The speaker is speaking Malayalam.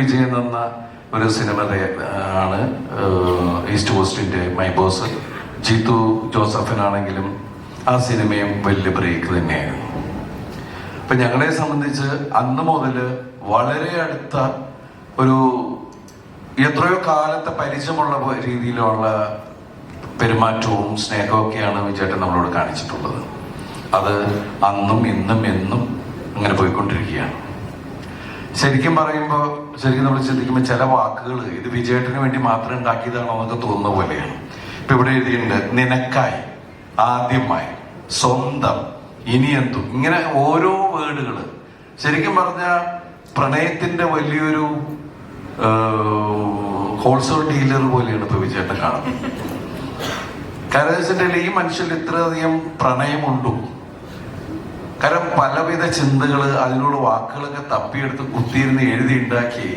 വിജയൻ എന്ന ഒരു സിനിമ ആണ് ഈസ്റ്റ് കോസ്റ്റിന്റെ മൈ ബോസ് ജീത്തു ജോസഫിനാണെങ്കിലും ആ സിനിമയും വലിയ ബ്രേക്ക് തന്നെയായിരുന്നു. അപ്പൊ ഞങ്ങളെ സംബന്ധിച്ച് അന്ന് മുതൽ വളരെ അടുത്ത ഒരു എത്രയോ കാലത്തെ പരിചയമുള്ള രീതിയിലുള്ള പെരുമാറ്റവും സ്നേഹവും ഒക്കെയാണ് വിജയേട്ടൻ നമ്മളോട് കാണിച്ചിട്ടുള്ളത്. അത് അന്നും ഇന്നും എന്നും ശരിക്കും പറയുമ്പോൾ ശരിക്കും നമ്മൾ ചിന്തിക്കുമ്പോൾ ചില വാക്കുകൾ ഇത് വിജയത്തിന് വേണ്ടി മാത്രം ഉണ്ടാക്കിയതാണോ എന്നൊക്കെ തോന്നുന്ന പോലെയാണ്. ഇപ്പൊ ഇവിടെ എഴുതിയിട്ടുണ്ട് നിനക്കായി ആദ്യമായി സ്വന്തം ഇനി എന്തും. ഇങ്ങനെ ഓരോ വേർഡുകൾ ശരിക്കും പറഞ്ഞ പ്രണയത്തിന്റെ വലിയൊരു ഹോൾസെയിൽ ഡീലർ പോലെയാണ് ഇപ്പൊ വിജയേട്ടൻ കാണുന്നത്. കാരണം ഈ മനുഷ്യരിൽ ഇത്രയധികം പ്രണയമുണ്ടോ കാരണം പലവിധ ചിന്തകൾ അതിനുള്ള വാക്കുകളൊക്കെ തപ്പിയെടുത്ത് കുത്തിയിരുന്ന് എഴുതി ഉണ്ടാക്കി